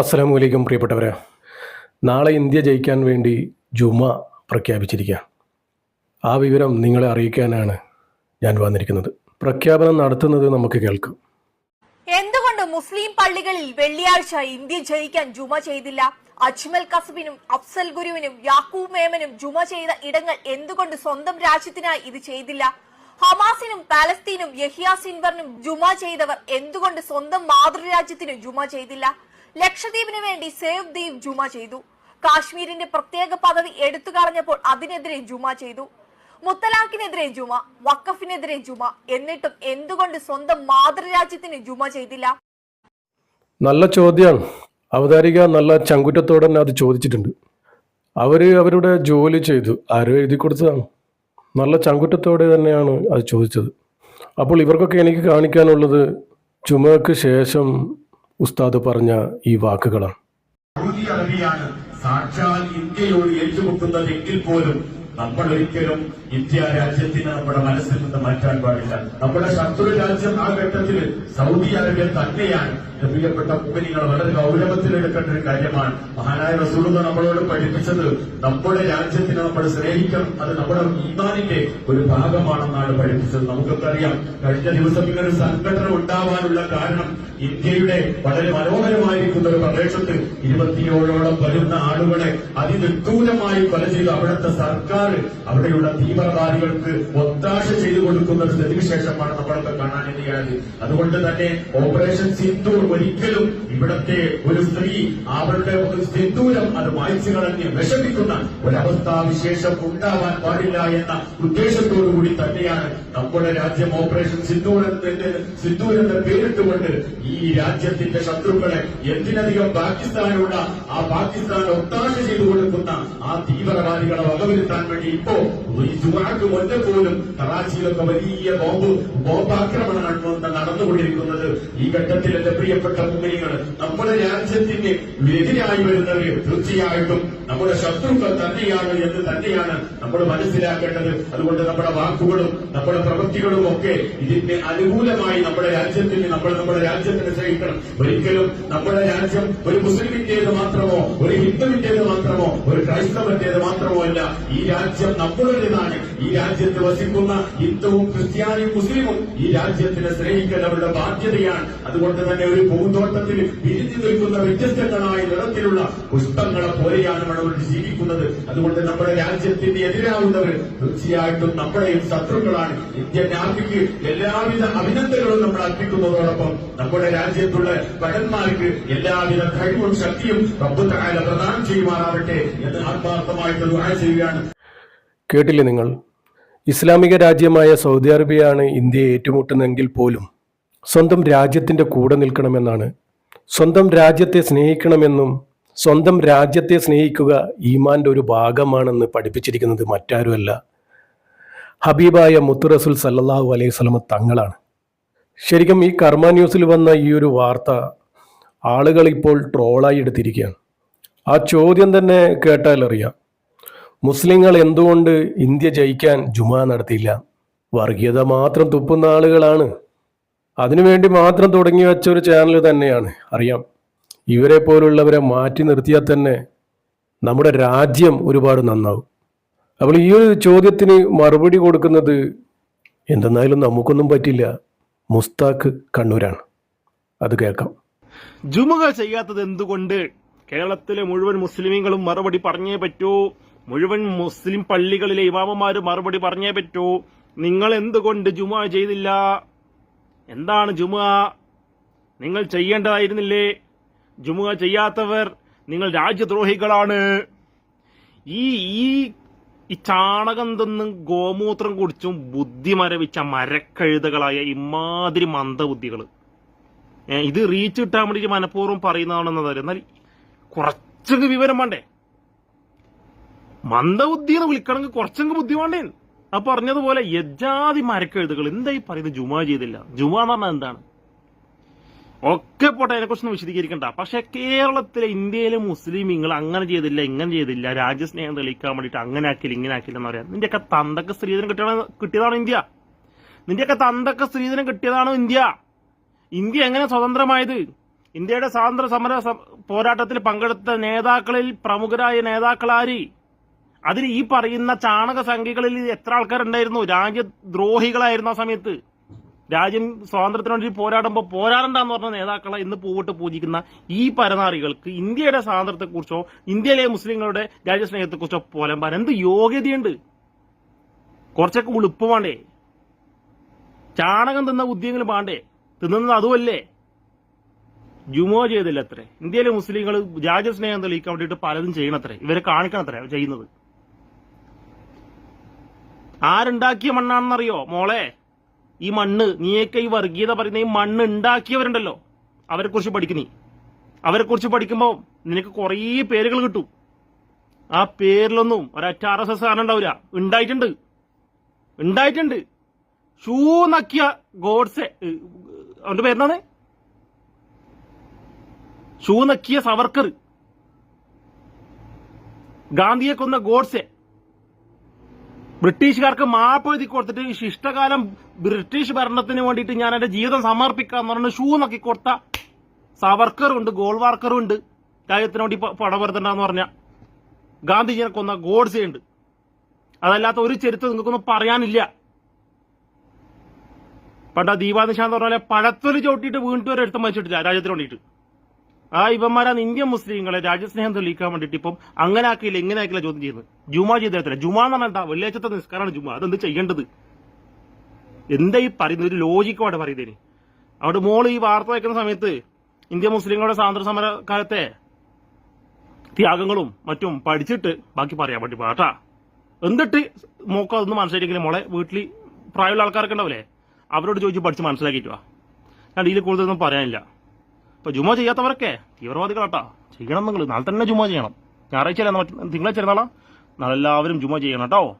അസ്സലാമു വലൈക്കും പ്രിയപ്പെട്ടവരെ. നാളെ ഇന്ത്യ ജയിക്കാൻ വേണ്ടി ജുമ പ്രഖ്യാപിച്ചിരിക്കുക ആ വിവരം നിങ്ങളെ അറിയിക്കാനാണ് ഞാൻ വന്നിരിക്കുന്നത്. പ്രഖ്യാപനം നടത്തുന്നത് നമുക്ക് കേൾക്കാം. എന്തുകൊണ്ട് മുസ്ലിം പള്ളികളിൽ വെള്ളിയാഴ്ച ഇന്ത്യ ജയിക്കാൻ ജുമ ചെയ്തില്ല? അജ്മൽ കസബിനും അഫ്സൽ ഗുരുവിനും യാക്കൂബ് മേമനും ജുമ ചെയ്ത ഇടങ്ങൾ എന്തുകൊണ്ട് സ്വന്തം രാജ്യത്തിനായി ഇത് ചെയ്തില്ല? ഹമാസിനും പാലസ്തീനും യഹിയ സിൻവറിനും ജുമ ചെയ്തവർ എന്തുകൊണ്ട് സ്വന്തം മാതൃരാജ്യത്തിന് ജുമ ചെയ്തില്ല? ലക്ഷദ്വീപിന് വേണ്ടി സേവ് ദ്വീപ് ജുമ ചെയ്തു. കാശ്മീരിന്റെ പ്രത്യേക പദവി എടുത്തു കളഞ്ഞപ്പോൾ അതിനെതിരെ ജുമ ചെയ്തു. മുത്തലാഖിനെതിരെ ജുമ വക്കഫിനെതിരെ ജുമ എന്നിട്ടും എന്തുകൊണ്ട് സ്വന്തം മാതൃരാജ്യത്തിന് ജുമ ചെയ്തില്ല? നല്ല ചോദ്യമാണ് അവതാരിക നല്ല ചങ്കുറ്റത്തോടെ തന്നെ അത് ചോദിച്ചിട്ടുണ്ട്. അവർ അവരുടെ ജോലി ചെയ്തു. ആരോ എഴുതി കൊടുത്തതാണ്. നല്ല ചങ്കുറ്റത്തോടെ തന്നെയാണ് അത് ചോദിച്ചത്. അപ്പോൾ ഇവർക്കൊക്കെ എനിക്ക് കാണിക്കാനുള്ളത് ചുമക്ക് ശേഷം ഉസ്താദ് പറഞ്ഞ ഈ വാക്കുകളാണ്. സൗദി അറേബ്യയാണ് സാക്ഷാൽ ഇന്ത്യയോട് ഏറ്റുമുട്ടുന്നതെങ്കിൽ പോലും നമ്മൾ ഒരിക്കലും ഇന്ത്യ രാജ്യത്തിന് നമ്മുടെ മനസ്സിൽ നിന്ന് മാറ്റാൻ പാടില്ല. നമ്മുടെ ശത്രു രാജ്യം ആ ഘട്ടത്തിൽ സൗദി അറേബ്യ തന്നെയാണ്. പ്രിയപ്പെട്ട കുമ്പനികൾ വളരെ ഗൗരവത്തിലെടുക്കേണ്ട ഒരു കാര്യമാണ്. മഹാനായ റസൂലുക നമ്മളോട് പഠിപ്പിച്ചത് നമ്മുടെ രാജ്യത്തിനെ നമ്മൾ സ്നേഹിക്കണം. അത് നമ്മുടെ ഈമാനിന്റെ ഒരു ഭാഗമാണെന്നാണ് പഠിപ്പിച്ചത്. നമുക്കൊക്കെ അറിയാം കഴിഞ്ഞ ദിവസം ഇങ്ങനെ സംഘടന ഉണ്ടാവാനുള്ള കാരണം ഇന്ത്യയുടെ വളരെ മനോഹരമായിരിക്കുന്ന ഒരു പ്രദേശത്ത് ഇരുപത്തിയേഴോളം വരുന്ന ആളുകളെ അതിനിഷ്ഠൂരമായി കൊല ചെയ്ത് അവിടുത്തെ സർക്കാർ അവിടെയുള്ള തീവ്രവാദികൾക്ക് ഒത്താശ ചെയ്തു കൊടുക്കുന്ന ഒരു സ്ഥിതിവിശേഷമാണ് നമ്മളൊക്കെ കാണാനിടയായത് അതുകൊണ്ട് തന്നെ ഓപ്പറേഷൻ സിന്ദൂർ ഒരിക്കലും ഇവിടത്തെ ഒരു സ്ത്രീ അവരുടെ സിന്ദൂരം അത് മായ്ച്ചു കളഞ്ഞ് വിഷമിക്കുന്ന ഒരവസ്ഥാവിശേഷം ഉണ്ടാവാൻ പാടില്ല എന്ന ഉദ്ദേശത്തോടുകൂടി തന്നെയാണ് നമ്മുടെ രാജ്യം ഓപ്പറേഷൻ സിന്ദൂർ എന്ന് സിന്ദൂർ എന്ന പേരിട്ടുകൊണ്ട് രാജ്യത്തിന്റെ ശത്രുക്കളെ എന്തിനധികം പാകിസ്ഥാനുള്ള ആ പാകിസ്ഥാൻ ഒത്താശ ചെയ്തു കൊടുക്കുന്ന ആ തീവ്രവാദികളെ വകവരുത്താൻ വേണ്ടി ഇപ്പോ ഈ ജുമാക്ക് മുന്നേ പോലും കറാച്ചിയിലൊക്കെ വലിയ ബോംബ് ബോംബാക്രമണമാണ് നടന്നുകൊണ്ടിരിക്കുന്നത് ഈ ഘട്ടത്തിൽ എന്റെ പ്രിയപ്പെട്ട മുമ്പിനികൾ നമ്മുടെ രാജ്യത്തിന് എതിരായി വരുന്നവര് തീർച്ചയായിട്ടും നമ്മുടെ ശത്രുക്കൾ തന്നെയാണ് എന്ന് തന്നെയാണ് നമ്മൾ മനസ്സിലാക്കേണ്ടത്. അതുകൊണ്ട് നമ്മുടെ വാക്കുകളും നമ്മുടെ പ്രവൃത്തികളും ഒക്കെ ഇതിന് അനുകൂലമായി നമ്മുടെ രാജ്യത്തിന് നമ്മൾ നമ്മുടെ രാജ്യത്തിന് സ്നേഹിക്കണം. ഒരിക്കലും നമ്മുടെ രാജ്യം ഒരു മുസ്ലിമിന്റേത് മാത്രമോ ഒരു ഹിന്ദുവിന്റേത് മാത്രമോ ഒരു ക്രൈസ്തവന്റേത് മാത്രമോ അല്ല. ഈ രാജ്യം നമ്മുടേതാണ് ഈ രാജ്യത്ത് വസിക്കുന്ന ഹിന്ദുവും ക്രിസ്ത്യാനിയും മുസ്ലിമും ഈ രാജ്യത്തിനെ സ്നേഹിക്കൽ അവരുടെ ബാധ്യതയാണ്. അതുകൊണ്ട് തന്നെ ഒരു പൂന്തോട്ടത്തിൽ വിരിഞ്ഞു നിൽക്കുന്ന വ്യത്യസ്തങ്ങളായ നിറത്തിലുള്ള പുഷ്പങ്ങളെ പോലെയാണ് നമ്മൾ ജീവിക്കുന്നത്. അതുകൊണ്ട് നമ്മുടെ രാജ്യത്തിന്റെ എതിരാവുന്നവർ തീർച്ചയായിട്ടും നമ്മുടെയും ശത്രുക്കളാണ്. ഇന്ത്യൻ ആർമിക്ക് എല്ലാവിധ അഭിനന്ദനങ്ങളും നമ്മൾ അർപ്പിക്കുന്നതോടൊപ്പം നമ്മുടെ രാജ്യത്തുള്ള ഭടന്മാർക്ക് എല്ലാവിധ കഴിവും ശക്തിയും റബ്ബുത്തായ പ്രദാനം ചെയ്യുമാറാവട്ടെ എന്ന് ആത്മാർത്ഥമായിട്ട് ദുആ ചെയ്യുകയാണ്. കേട്ടില്ലേ നിങ്ങൾ? ഇസ്ലാമിക രാജ്യമായ സൗദി അറേബ്യയാണ് ഇന്ത്യയെ ഏറ്റുമുട്ടുന്നതെങ്കിൽ പോലും സ്വന്തം രാജ്യത്തിന്റെ കൂടെ നിൽക്കണമെന്നാണ്. സ്വന്തം രാജ്യത്തെ സ്നേഹിക്കണമെന്നും സ്വന്തം രാജ്യത്തെ സ്നേഹിക്കുക ഈമാന്റെ ഒരു ഭാഗമാണെന്ന് പഠിപ്പിച്ചിരിക്കുന്നത് മറ്റാരുമല്ല. ഹബീബായ മുത്തുറസുൽ സല്ലാഹു അലൈഹി സ്വലമ തങ്ങളാണ്. ശരിക്കും ഈ കർമ്മ ന്യൂസിൽ വന്ന ഈ ഒരു വാർത്ത ആളുകൾ ഇപ്പോൾ ട്രോളായി എടുത്തിരിക്കുകയാണ്. ആ ചോദ്യം തന്നെ കേട്ടാൽ അറിയാം. മുസ്ലിങ്ങൾ എന്തുകൊണ്ട് ഇന്ത്യ ജയിക്കാൻ ജുമാ നടത്തിയില്ല? വർഗീയത മാത്രം തുപ്പുന്ന ആളുകളാണ്. അതിനുവേണ്ടി മാത്രം തുടങ്ങി വെച്ച ഒരു ചാനൽ തന്നെയാണ്. അറിയാം. ഇവരെ പോലുള്ളവരെ മാറ്റി നിർത്തിയാൽ തന്നെ നമ്മുടെ രാജ്യം ഒരുപാട് നന്നാവും. അപ്പോൾ ഈ ഒരു ചോദ്യത്തിന് മറുപടി കൊടുക്കുന്നത് എന്തെന്നാലും നമുക്കൊന്നും പറ്റില്ല. മുസ്താഖ് കണ്ണൂരാണ്. അത് കേൾക്കാം. ജുമുക ചെയ്യാത്തത് എന്തുകൊണ്ട്? കേരളത്തിലെ മുഴുവൻ മുസ്ലിമീങ്ങളും മറുപടി പറഞ്ഞേ പറ്റൂ. മുഴുവൻ മുസ്ലിം പള്ളികളിലെ ഇമാമമാര് മറുപടി പറഞ്ഞേ പറ്റൂ. നിങ്ങൾ എന്തുകൊണ്ട് ജുമ ചെയ്തില്ല? എന്താണ് ജുമ നിങ്ങൾ ചെയ്യേണ്ടതായിരുന്നില്ലേ? ജുമുക ചെയ്യാത്തവർ നിങ്ങൾ രാജ്യദ്രോഹികളാണ്. ഈ ഈ ഈ ചാണകം തിന്നും ഗോമൂത്രം കുടിച്ചും ബുദ്ധി മരവിച്ച മരക്കഴുതകളായ ഇമാതിരി മന്ദബുദ്ധികൾ ഇത് റീച്ച് കിട്ടാൻ വേണ്ടിയിട്ട് മനഃപൂർവം പറയുന്നതാണെന്നത് എന്നാൽ കുറച്ചൊക്കെ വിവരം വേണ്ടേ? മന്ദബുദ്ധി എന്ന് വിളിക്കണമെങ്കിൽ കുറച്ചൊക്കെ ബുദ്ധി വേണ്ടേ? ആ പറഞ്ഞതുപോലെ യജാതി മരക്കെഴുതുകൾ. എന്തായി പറയുന്നത്? ജുമാ ചെയ്തില്ല. ജുമാ എന്ന് പറഞ്ഞാൽ എന്താണ്? ഒക്കെ പോട്ടെ അതിനെക്കുറിച്ചൊന്നും വിശദീകരിക്കണ്ട. പക്ഷെ കേരളത്തിലെ ഇന്ത്യയിലെ മുസ്ലിമീങ്ങൾ അങ്ങനെ ചെയ്തില്ല ഇങ്ങനെ ചെയ്തില്ല രാജ്യസ്നേഹം തെളിയിക്കാൻ വേണ്ടിയിട്ട് അങ്ങനെ ആക്കില്ല ഇങ്ങനെ ആക്കില്ല എന്ന് പറയാം നിന്റെയൊക്കെ തന്തൊക്കെ സ്ത്രീധനം കിട്ടിയതാണ് കിട്ടിയതാണ് ഇന്ത്യ. നിന്റെയൊക്കെ തന്തൊക്കെ സ്ത്രീധനം കിട്ടിയതാണ് ഇന്ത്യ. ഇന്ത്യ എങ്ങനെ സ്വതന്ത്രമായത്? ഇന്ത്യയുടെ സ്വാതന്ത്ര്യ സമര പോരാട്ടത്തിൽ പങ്കെടുത്ത നേതാക്കളിൽ പ്രമുഖരായ നേതാക്കളാരി അതിന് ഈ പറയുന്ന ചാണക സംഖ്യകളിൽ എത്ര ആൾക്കാരുണ്ടായിരുന്നു? രാജ്യദ്രോഹികളായിരുന്നു ആ സമയത്ത്. രാജ്യം സ്വാതന്ത്ര്യത്തിന് വേണ്ടി പോരാടുമ്പോൾ പോരാടണ്ടെന്ന് പറഞ്ഞ നേതാക്കളെ ഇന്ന് പൂവിട്ട് പൂജിക്കുന്ന ഈ പരനാറികൾക്ക് ഇന്ത്യയുടെ സ്വാതന്ത്ര്യത്തെക്കുറിച്ചോ ഇന്ത്യയിലെ മുസ്ലിങ്ങളുടെ രാജ്യസ്നേഹത്തെക്കുറിച്ചോ പോലമ്പാൻ എന്ത് യോഗ്യതയുണ്ട്? കുറച്ചൊക്കെ ഉളുപ്പ് വേണ്ടേ? ചാണകം തിന്ന ബുദ്ധിയെങ്കിലും വേണ്ടേ? തിന്നുന്നത് അതുമല്ലേ? ജുമോ ചെയ്തില്ല അത്രേ ഇന്ത്യയിലെ മുസ്ലിങ്ങൾ രാജ്യസ്നേഹം തെളിയിക്കാൻ വേണ്ടിയിട്ട് പലതും ചെയ്യണത്രേ. ഇവരെ കാണിക്കണത്രേ ചെയ്യുന്നത്. ആരുണ്ടാക്കിയ മണ്ണാണെന്നറിയോ മോളെ? ഈ മണ്ണ് നീയൊക്കെ ഈ വർഗീയത പറയുന്ന ഈ മണ്ണ് ഉണ്ടാക്കിയവരുണ്ടല്ലോ. അവരെ കുറിച്ച് പഠിക്കുന്നീ അവരെ കുറിച്ച് പഠിക്കുമ്പോൾ നിനക്ക് കുറേ പേരുകൾ കിട്ടും. ആ പേരിലൊന്നും ഒരൊറ്റ ആർ എസ് എസ് കാരണം ഉണ്ടാവില്ല ഉണ്ടായിട്ടുണ്ട്. ഉണ്ടായിട്ടുണ്ട്. ഷൂ നക്കിയ ഗോഡ്സെ അവന്റെ പേരെന്താണ്? ഷൂ നക്കിയ സവർക്കർ. ഗാന്ധിയെ കൊന്ന ഗോഡ്സെ. ബ്രിട്ടീഷുകാർക്ക് മാപ്പ് എഴുതി കൊടുത്തിട്ട് ഈ ശിഷ്ടകാലം ബ്രിട്ടീഷ് ഭരണത്തിന് വേണ്ടിയിട്ട് ഞാൻ എന്റെ ജീവിതം സമർപ്പിക്കാന്ന് പറഞ്ഞ് ഷൂ നോക്കി കൊടുത്ത സവർക്കറും ഉണ്ട് ഗോൾവാർക്കറും ഉണ്ട്. രാജ്യത്തിന് വേണ്ടി പ- പടവരുത്തണ്ടെന്ന് പറഞ്ഞ ഗാന്ധിജിനെ കൊന്ന ഗോഡ്സെ ഉണ്ട്. അതല്ലാത്ത ഒരു ചരിത്രം നിങ്ങൾക്കൊന്നും പറയാനില്ല. പണ്ട് പറഞ്ഞാൽ എന്ന് പറഞ്ഞ പോലെ പഴത്തൊലി ചവിട്ടിയിട്ട് വീണ്ടും ഒരു എടുത്ത് മരിച്ചിട്ടില്ല രാജ്യത്തിന് വേണ്ടിയിട്ട്. ആ ഇവന്മാരാണ് ഇന്ത്യൻ മുസ്ലിങ്ങളെ രാജ്യസ്നേഹം തെളിയിക്കാൻ വേണ്ടിയിട്ട് ഇപ്പം അങ്ങനെ ആക്കിയില്ല ഇങ്ങനെ ആക്കില്ല ചോദ്യം ചെയ്യുന്നത്. ജുമാ ചെയ്തേരത്തില്ല ജുമാ എന്ന് പറഞ്ഞാൽ വെള്ളിയാഴ്ചത്തെ നിസ്കാരമാണ് ജുമാ. അതെന്ത് ചെയ്യേണ്ടത്? എന്താ ഈ പറയുന്നത്? ഒരു ലോജിക്കോടെ പറയുന്നതിന്. അവിടെ മോൾ ഈ വാർത്ത വയ്ക്കുന്ന സമയത്ത് ഇന്ത്യൻ മുസ്ലിങ്ങളുടെ സ്വാതന്ത്ര്യ സമര കാലത്തെ ത്യാഗങ്ങളും മറ്റും പഠിച്ചിട്ട് ബാക്കി പറയാൻ വേണ്ടി പാട്ടാ എന്നിട്ട് മോക്ക അതൊന്നും മനസ്സിലാക്കിയെങ്കിലും മോളെ വീട്ടിൽ പ്രായമുള്ള ആൾക്കാരൊക്കെ ഉണ്ടാവില്ലേ? അവരോട് ചോദിച്ച് പഠിച്ച് മനസ്സിലാക്കിയിട്ടുവാ ഞാൻ ഇതിൽ കൂടുതലൊന്നും പറയാനില്ല. ഇപ്പൊ ജുമ ചെയ്യാത്തവരൊക്കെ തീവ്രവാദികളാട്ടാ. ചെയ്യണം നിങ്ങൾ നാളെ തന്നെ ജുമ ചെയ്യണം. ഞായറാഴ്ച തിങ്കളാഴ്ച നാളെ നാളെ എല്ലാവരും ജുമ ചെയ്യണം കേട്ടോ.